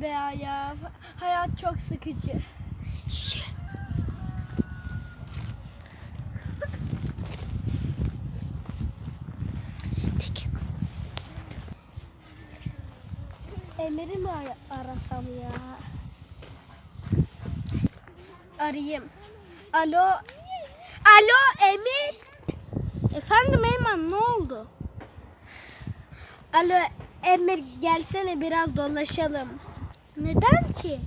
Veya ya hayat çok sıkıcı. Emir'i mi ar- arasam ya? Arayayım. Alo. Alo Emir. Efendim Eymen ne oldu? Alo Emir gelsene biraz dolaşalım. Neden ki?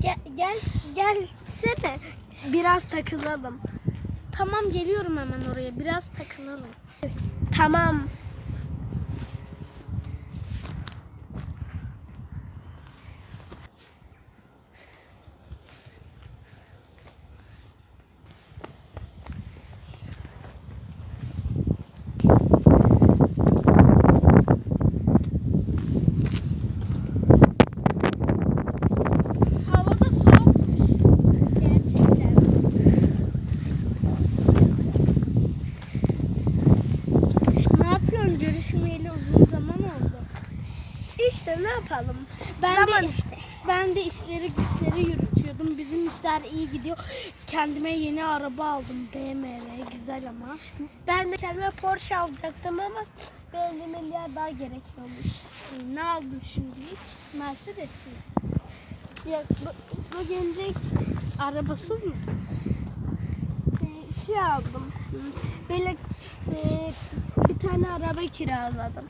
Gel gel gelsene biraz takılalım. Tamam geliyorum hemen oraya biraz takılalım. Tamam. Havada soğuk. Gerçekten. Ne yapıyorsun? Görüşmeyeli uzun zaman oldu. İşte ne yapalım? Ben Zaman de işte. Ben de işleri güçleri yürütüyordum. Bizim işler iyi gidiyor. Kendime yeni araba aldım. BMW güzel ama. Ben de kendime Porsche alacaktım ama 50 milyar daha gerekiyormuş. E, Ne aldın şimdi hiç? Mercedes mi? Ya bu, bu gelecek Arabasız mısın? e, şey aldım. Böyle e, bir tane araba kiraladım.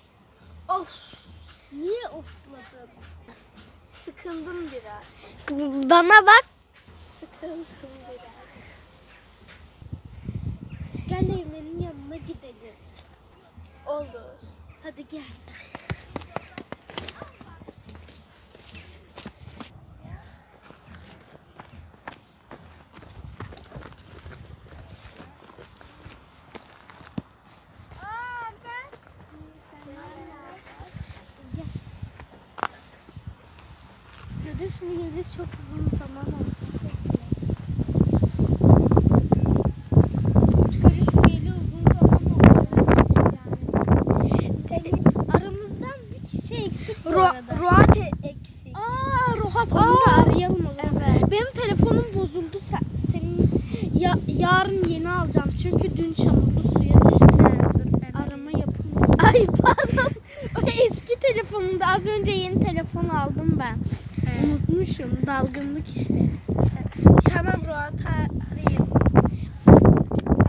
Of. Niye ofladın? Sıkıldım biraz. Bana bak. Sıkıldım biraz. Gel Eymen'in yanına gidelim. Olur. Hadi gel. Görüşmeyeli çok uzun zaman oldu. Görüşmeyeli uzun zaman oldu. Yani. Aramızdan bir kişi eksik bu Ro arada. Ruat e- eksik. Aa Rohat onu da arayalım o zaman. Evet. Benim telefonum bozuldu. Sen, senin ya, yarın yeni alacağım. Çünkü dün çamurlu suya düştü. Arama yapılmıyor. Ay pardon. Eski telefonumda az önce yeni telefon aldım ben. Unutmuşum. Dalgınlık işte. Tamam Ruat arayayım.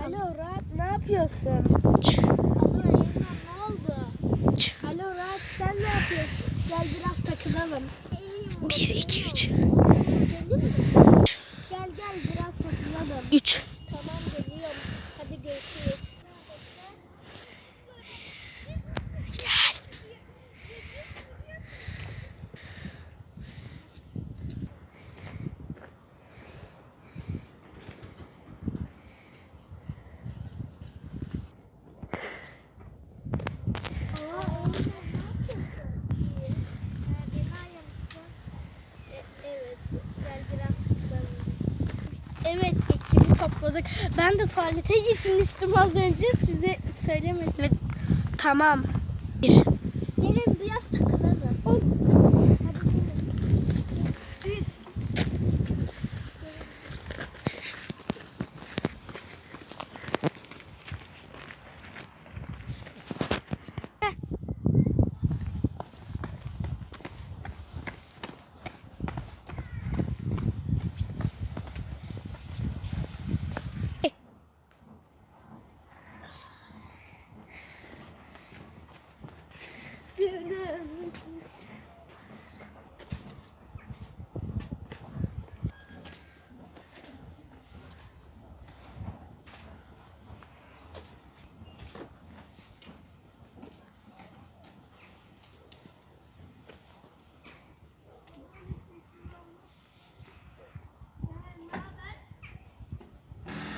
Alo Ruat ne yapıyorsun? Alo Eymen ne oldu? Alo Ruat sen ne yapıyorsun? Gel biraz takılalım. 1, 2, 3. Gel gel biraz takılalım. 3. Tamam geliyorum. Hadi görüşürüz. Gel. Evet gel biraz takılalım. Evet ekibi topladık. Ben de tuvalete gitmiştim az önce. Size söylemedim. Tamam. Bir. Gelin biraz takılalım. Hadi gelin. Biz.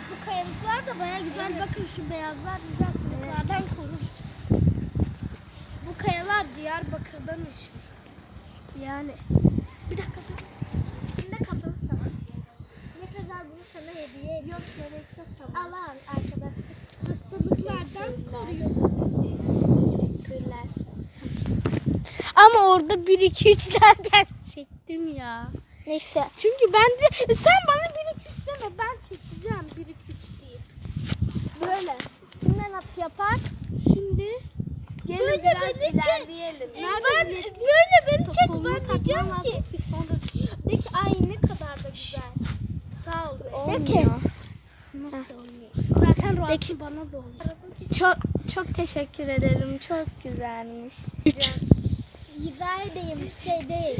Bu da baya güzel. Bakın şu beyazlar bizi hastalıklardan korur. Bu kayalar Diyarbakır'da meşhur. Yani. Bir dakika dur. Ne kafanı sana? Kadar bunu sana hediye Yok gerek yok tamam. Al al arkadaşlık. Hastalıklardan koruyor. Teşekkürler. Ama orada 1 2 3'lerden çektim ya. Neyse. Çünkü ben de sen bana 1 2 3 deme ben çekeceğim 1 2 3 diye. Böyle. Kimler nasıl yapar? Şimdi Gelin Böyle biraz beni çek. ilerleyelim. ben böyle beni çek ben diyeceğim ki sonra de ki ay ne kadar da güzel. Sağ ol. be. De ki. Nasıl olmuyor? Zaten Ruat'ın bana da oluyor. Çok çok teşekkür ederim. Çok güzelmiş. Güzel değil, bir şey değil.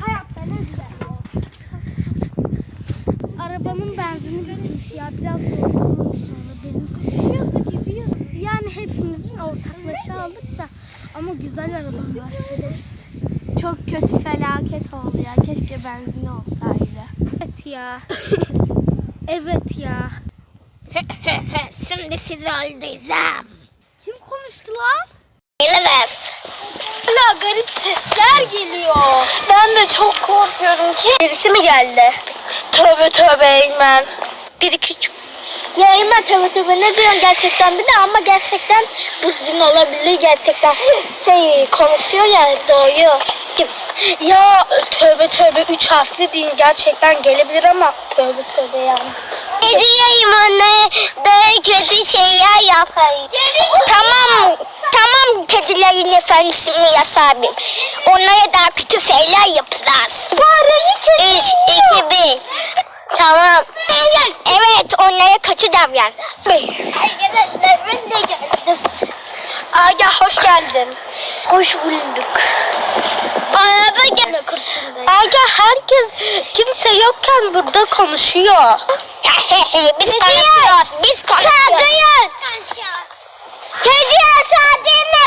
Hayatta ne güzel. Arabamın benzini bitmiş ya. Biraz doldurur sonra benim sıkışıyordu gidiyordu. Yani hepimizin ortaklaşa aldık da ama güzel araba Mercedes. Çok kötü felaket oldu ya. Keşke benzin olsaydı. Evet ya. evet ya. Şimdi sizi öldüreceğim. Kim konuştu lan? Geliriz. Hala garip sesler geliyor. Ben de çok korkuyorum ki. Birisi mi geldi? Tövbe tövbe Eymen. Bir iki üç. Ya Eymen tövbe tövbe ne diyorsun gerçekten bir de ama gerçekten bu sizin olabilir gerçekten. Şey konuşuyor ya doğuyor. Ya tövbe tövbe üç harfli değil gerçekten gelebilir ama tövbe tövbe yani. Ne diyeyim anne? Daha kötü şeyler yapayım. Tamam. Tamam kedilerin efendisi Miyas abim. Onlara daha kötü şeyler yapacağız. Üç, iki, bir. Tamam. Evet onlara kötü davran. Arkadaşlar ben de geldim. Aga hoş geldin. Hoş bulduk. Araba gel. Aga herkes kimse yokken burada konuşuyor. Biz konuşuyoruz. Biz konuşuyoruz. Kedi yasağı deme.